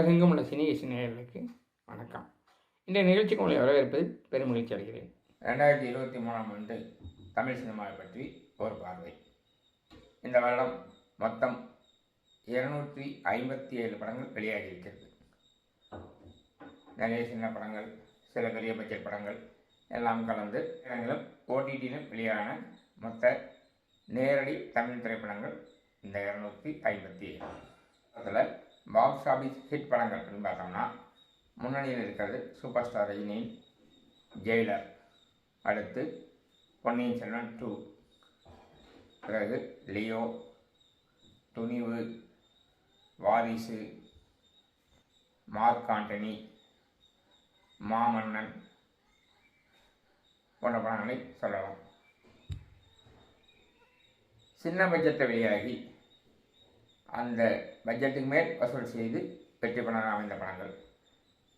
உலகெங்கும் உள்ள சினி நேயர்களுக்கு வணக்கம். இந்த நிகழ்ச்சிக்கு உங்களை வரவேற்பது பெருமகிழ்ச்சி அடைகிறேன். ரெண்டாயிரத்தி இருபத்தி மூணாம் ஆண்டு தமிழ் சினிமாவை பற்றி ஒரு பார்வை. இந்த வருடம் மொத்தம் இருநூற்றி ஐம்பத்தி ஏழு படங்கள் வெளியாகி இருக்கிறது. நிறைய சின்ன படங்கள் சில பெரிய பட்ஜெட் படங்கள் எல்லாம் கலந்து இடங்களும் ஓடிடியிலும் வெளியான மொத்த நேரடி தமிழ் திரைப்படங்கள் இந்த இரநூத்தி ஐம்பத்தி ஏழு. அதில் பாக்ஸ் ஆஃபீஸ் ஹிட் படங்கள் அப்படின்னு பார்த்தோம்னா முன்னணியில் இருக்கிறது சூப்பர் ஸ்டார் ரஜினியின் ஜெயிலர் அடுத்து பொன்னியின் செல்வன் டூ பிறகு Leo Thunivu Varisu Mark Antony மாமன்னன் போன்ற படங்களை சொல்லலாம். சின்ன பட்ஜெட்டை வெளியாகி அந்த பட்ஜெட்டுக்கு மேல் வசூல் செய்து வெற்றி படம் அமைந்த படங்கள்.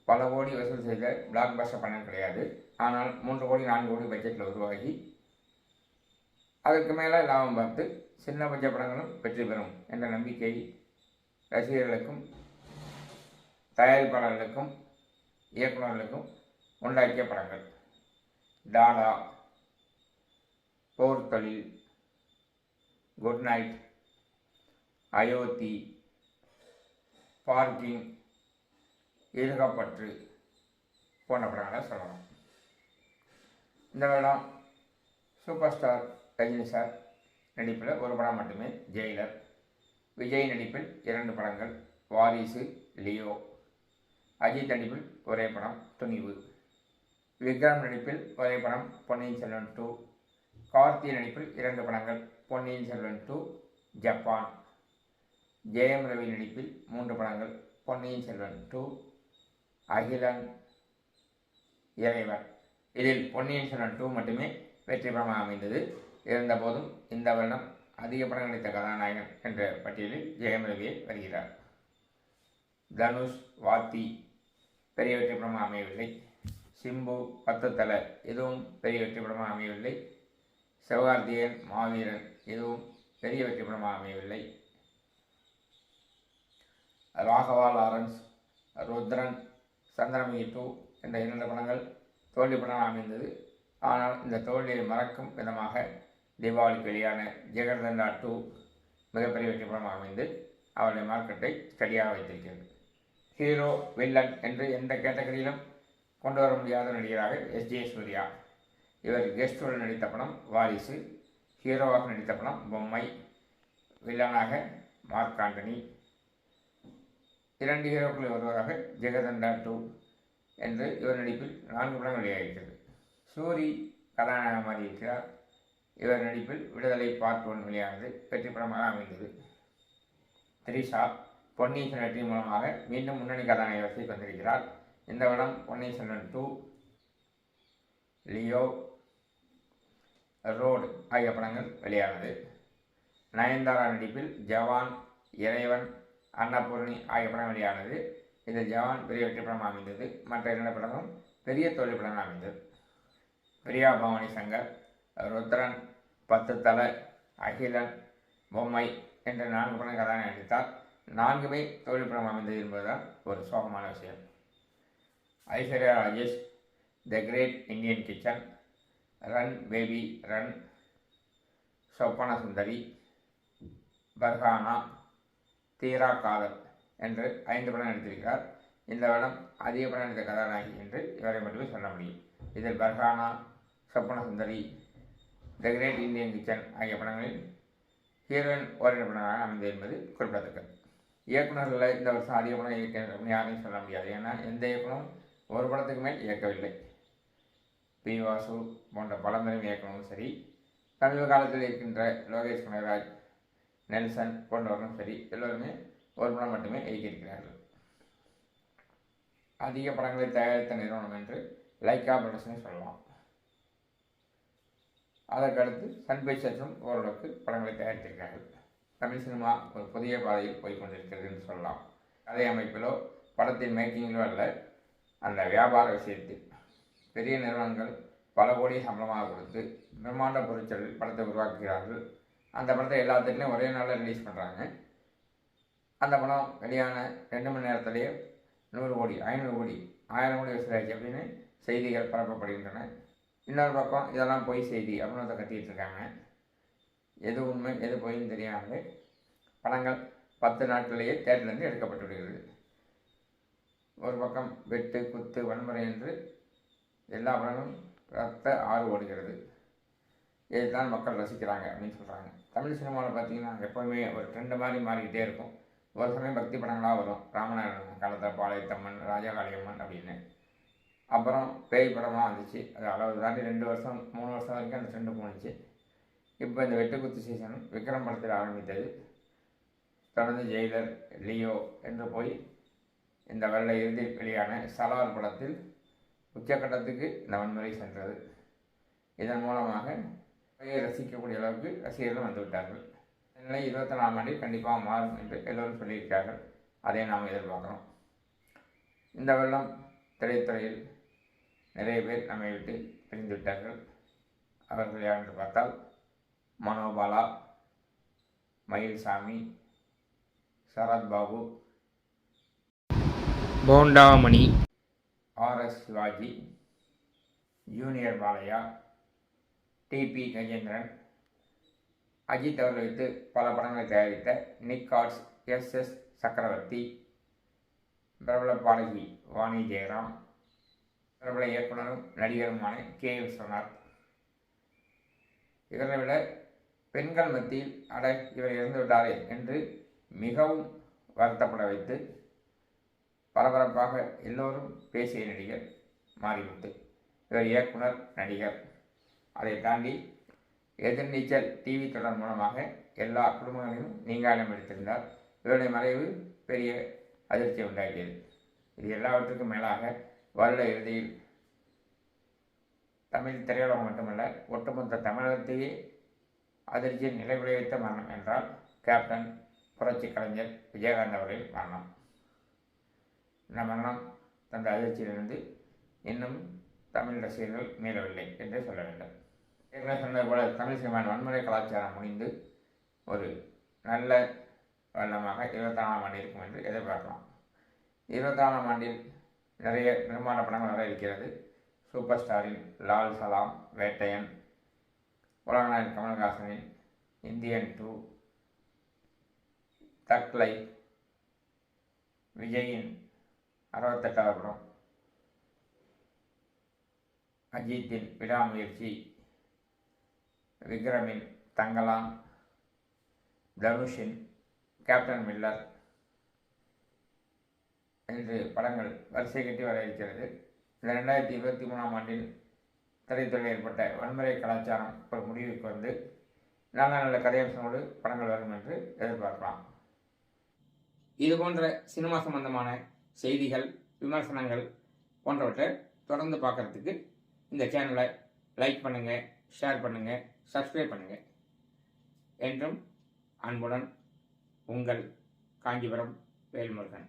பல கோடி வசூல் செய்த பிளாக் பஸ்டர் படம் கிடையாது. ஆனால் மூன்று கோடி நான்கு கோடி பட்ஜெட்டில் உருவாகி அதற்கு மேலே லாபம் பார்த்து சின்ன பட்ஜெட் படங்களும் வெற்றி பெறும் என்ற நம்பிக்கை ரசிகர்களுக்கும் தயாரிப்பாளர்களுக்கும் இயக்குநர்களுக்கும் உண்டாக்கிய படங்கள். Dada Por Thozhil Good Night Ayothi Parking Irugapatru போன்ற படங்களை சொல்லலாம். இந்த வருடம் சூப்பர் ஸ்டார் ரஜினி சார் நடிப்பில் ஒரு படம் மட்டுமே ஜெயிலர். விஜய் நடிப்பில் இரண்டு படங்கள் வாரிசு லியோ. அஜித் நடிப்பில் ஒரே படம் துணிவு. விக்ரம் நடிப்பில் ஒரே படம் பொன்னியின் செல்வன் டூ கார்த்தி நடிப்பில் இரண்டு படங்கள் பொன்னியின் செல்வன் டூ ஜப்பான். ஜெயம் ரவி நடிப்பில் மூன்று படங்கள் பொன்னியின் செல்வன் டூ அகிலன் இறைவன். இதில் பொன்னியின் செல்வன் டூ மட்டுமே வெற்றி படமாக அமைந்தது. இருந்தபோதும் இந்த வருடம் அதிக படம் நடித்த கதாநாயகன் என்ற பட்டியலில் ஜெயம் ரவியை வருகிறார். தனுஷ் வாத்தி பெரிய வெற்றி படமாக அமையவில்லை. சிம்பு பத்து தலை இதுவும் பெரிய வெற்றி படமாக அமையவில்லை. சிவகார்த்தியன் மாவீரன் இதுவும் பெரிய வெற்றி படமாக அமையவில்லை. ராகவா லாரன்ஸ் ருத்ரன் சந்திரமுகி டூ என்ற இரண்டு படங்கள் தோல்வி படம் அமைந்தது. ஆனால் இந்த தோல்வியை மறக்கும் விதமாக தீபாவளிக்கு வெளியான ஜெகர்தண்டா டூ மிகப்பெரிய வெற்றி படமாக அமைந்து அவருடைய மார்க்கெட்டை ஸ்டடியாக வைத்திருக்கிறது. ஹீரோ வில்லன் என்று எந்த கேட்டகரியிலும் கொண்டு வர முடியாத நடிகராக எஸ். ஜே. சூர்யா. இவர் கெஸ்டுடன் நடித்த படம் வாரிசு. ஹீரோவாக நடித்த படம் பொம்மை. வில்லனாக மார்க் ஆண்டனி. இரண்டு ஹீரோக்களில் ஒருவராக ஜெகதண்டா டூ என்று இவர் நடிப்பில் நான்கு படம் வெளியாகிறது சூரி கதாநாயகமாக மாறியிருக்கிறார். இவர் நடிப்பில் விடுதலை பார்ட் ஒன் வெளியானது வெற்றி படமாக அமைந்தது. திரிஷா பொன்னியின் செல்வன் மூலமாக மீண்டும் முன்னணி கதாநாயகத்தை வந்திருக்கிறார். இந்த படம் Ponniyin Selvan two Leo Road ஆகிய படங்கள் வெளியானது. நயன்தாரா நடிப்பில் ஜவான் இறைவன் அன்னபூர்ணி ஆகிய படம் வெளியானது. இந்த ஜவான் பெரிய வெற்றி படம் அமைந்தது. மற்ற இரண்டு படமும் பெரிய தோல்வி படம் அமைந்தது. பிரியா பவானி சங்கர் ருத்ரன் பத்து தலை அகிலன் பொம்மை என்ற நான்கு படம் கதாநாயகன் நடித்தார். நான்குமே தோல்வி படம் அமைந்தது என்பதுதான் ஒரு சோகமான விஷயம். Aishwarya Rajesh the Great Indian Kitchen Run Baby Run Soppana Sundari Farhana தீரா காதல் என்று ஐந்து படம் நடித்திருக்கிறார். இந்த படம் அதிக படம் நடித்த கதாநாயகி என்று இவரை மட்டுமே சொல்ல முடியும். இதில் Farhana Soppana Sundari the Great Indian Kitchen ஆகிய படங்களில் ஹீரோயின் ஓரின படமாக அமைந்தது என்பது குறிப்பிடத்தக்கது. இயக்குநர்களில் இந்த வருஷம் அதிக படம் இயக்க யாரையும் சொல்ல முடியாது. ஏன்னா எந்த இயக்குனரும் ஒரு படத்துக்கு மேல் இயக்கவில்லை. பி வாசு போன்ற பலந்தரம் இயக்கணும் சரி சமீப காலத்தில் இருக்கின்ற லோகேஷ் கனகராஜ் நெல்சன் போன்றவர்களும் சரி எல்லோருமே ஒரு படம் மட்டுமே இயக்கியிருக்கிறார்கள். அதிக படங்களை தயாரித்த நிறுவனம் என்று லைக்கா ப்ரொடக்ஷன் சொல்லலாம். அதற்கடுத்து சன் பிக்சர்ஸும் ஓரளவுக்கு படங்களை தயாரித்திருக்கிறார்கள். தமிழ் சினிமா ஒரு புதிய பாதையில் போய்கொண்டிருக்கிறது என்று சொல்லலாம். கதை அமைப்பிலோ படத்தின் மேக்கிங்கிலோ அல்ல அந்த வியாபார விஷயத்தில் பெரிய நிறுவனங்கள் பல கோடி சம்பளமாக கொடுத்து பிரம்மாண்ட பொருட்களில் படத்தை உருவாக்குகிறார்கள். அந்த படத்தை எல்லாத்துலேயும் ஒரே நாளில் ரிலீஸ் பண்ணுறாங்க அந்த படம் வெளியான ரெண்டு மணி நேரத்துலேயே நூறு கோடி ஐநூறு கோடி ஆயிரம் கோடி வசூலாச்சு அப்படின்னு செய்திகள் பரப்பப்படுகின்றன. இன்னொரு பக்கம் இதெல்லாம் பொய் செய்தி அப்படின்னு ஒருத்தர் கத்திட்டு இருக்காங்க. எது உண்மை எது பொய்ன்னு தெரியாமல் படங்கள் பத்து நாட்களிலேயே தேட்டர்லேருந்து எடுக்கப்பட்டு விடுகிறது. ஒரு பக்கம் வெட்டு குத்து வன்முறை என்று எல்லா படங்களும் ரத்த ஆறு ஓடுகிறது. இதுதான் மக்கள் ரசிக்கிறாங்க அப்படின்னு சொல்கிறாங்க தமிழ் சினிமாவில் பார்த்தீங்கன்னா எப்போவுமே ஒரு ட்ரெண்டு மாதிரி மாறிக்கிட்டே இருக்கும். ஒரு சமயம் பக்தி படங்களாக வரும். ராமநாதன் காலத்தில் பாளையத்தம்மன் ராஜகாளியம்மன் அப்படின்னு. அப்புறம் பேய் படமாக வந்துச்சு. அது அளவு தாண்டி ரெண்டு வருஷம் மூணு வருஷம் வரைக்கும் அந்த ட்ரெண்டு போணுச்சு. இப்போ இந்த வெட்டுக்குத்து சீசன் விக்ரம் படத்தில் ஆரம்பித்தது. தொடர்ந்து ஜெயிலர் லியோ என்று போய் இந்த வருட இறுதி வெளியான சலார் படத்தில் உச்சக்கட்டத்துக்கு இந்த வன்முறை சென்றது. இதன் மூலமாக ரசிக்கக்கூடிய அளவுக்கு ரசிகர்கள் வந்துவிட்டார்கள் இந்த நிலை இருபத்தி நாலாம் ஆண்டில் கண்டிப்பாக மாறும் என்று எல்லோரும் சொல்லியிருக்கிறார்கள். அதை நாம் எதிர்பார்க்குறோம். இந்த வருடம் திரைத்துறையில் நிறைய பேர் நம்மை விட்டு பிரிந்து விட்டார்கள். அவர்கள் யார் என்று பார்த்தால் Manobala Mayilsamy Sarath Babu Bonda Mani R S Shivaji junior Balaiah T P Gajendran Ajith அவர்கள் வைத்து பல படங்களை தயாரித்த நிக்காட்ஸ் எஸ் எஸ் சக்கரவர்த்தி பிரபல பாடகி வாணி ஜெயராம் பிரபல இயக்குனரும் நடிகருமான கே விஸ்வநாத் இவரை விட பெண்கள் மத்தியில் அட இவர் இறந்து விட்டாரே என்று மிகவும் வருத்தப்பட வைத்து பரபரப்பாக எல்லோரும் பேசிய நடிகர் மாறிவிட்டு இவர் இயக்குனர் நடிகர். அதை தாண்டி எதிர்நீச்சல் டிவி தொடர் மூலமாக எல்லா குடும்பங்களையும் நீங்காலம் எடுத்திருந்தார். இவருடைய மறைவு பெரிய அதிர்ச்சியை உண்டாக்கியது. இது எல்லாவற்றுக்கும் மேலாக வருட இறுதியில் தமிழ் திரையுலகம் மட்டுமல்ல ஒட்டுமொத்த தமிழகத்தையே அதிர்ச்சியில் நிலை விளைவித்த மரணம் என்றால் கேப்டன் புரட்சி கலைஞர் விஜயகாந்த் அவர்கள் மரணம். இந்த மரணம் தந்த அதிர்ச்சியிலிருந்து இன்னும் தமிழ் ரசிகர்கள் மீளவில்லை என்றே சொல்ல வேண்டும். ஏற்கனவே சொன்னது போல தமிழ் சினிமாவின் வன்முறை கலாச்சாரம் முடிந்து ஒரு நல்ல வருடமாக இருபத்தாறாம் ஆண்டு இருக்கும் என்று எதிர்பார்க்கலாம். இருபத்தாறாம் ஆண்டில் நிறைய நிர்மாண படங்கள் வர இருக்கிறது. சூப்பர் ஸ்டாரின் லால் சலாம் வேட்டையன் உலகநாயகன் கமல்ஹாசனின் இந்தியன் டூ தக்லை விஜயின் அறுபத்தெட்டாவது படம் அஜித்தின் விடாமுயற்சி விக்ரமின் தங்கலான் தனுஷின் கேப்டன் மில்லர் என்று படங்கள் வரிசை கட்டி வர இருக்கிறது இந்த ரெண்டாயிரத்தி இருபத்தி மூணாம் ஆண்டில் திரைத்துறையில் ஏற்பட்ட வன்முறை கலாச்சாரம் ஒரு முடிவுக்கு வந்து நல்ல நல்ல கதையம்சங்களோடு படங்கள் வரும் என்று எதிர்பார்க்கலாம். இது போன்ற சினிமா சம்பந்தமான செய்திகள் விமர்சனங்கள் போன்றவற்றை தொடர்ந்து பார்க்குறதுக்கு இந்த சேனலை லைக் பண்ணுங்கள் ஷேர் பண்ணுங்கள் சப்ஸ்கிரைப் பண்ணுங்கள் என்றும் அன்புடன் உங்கள் காஞ்சிபுரம் வேல்முருகன்.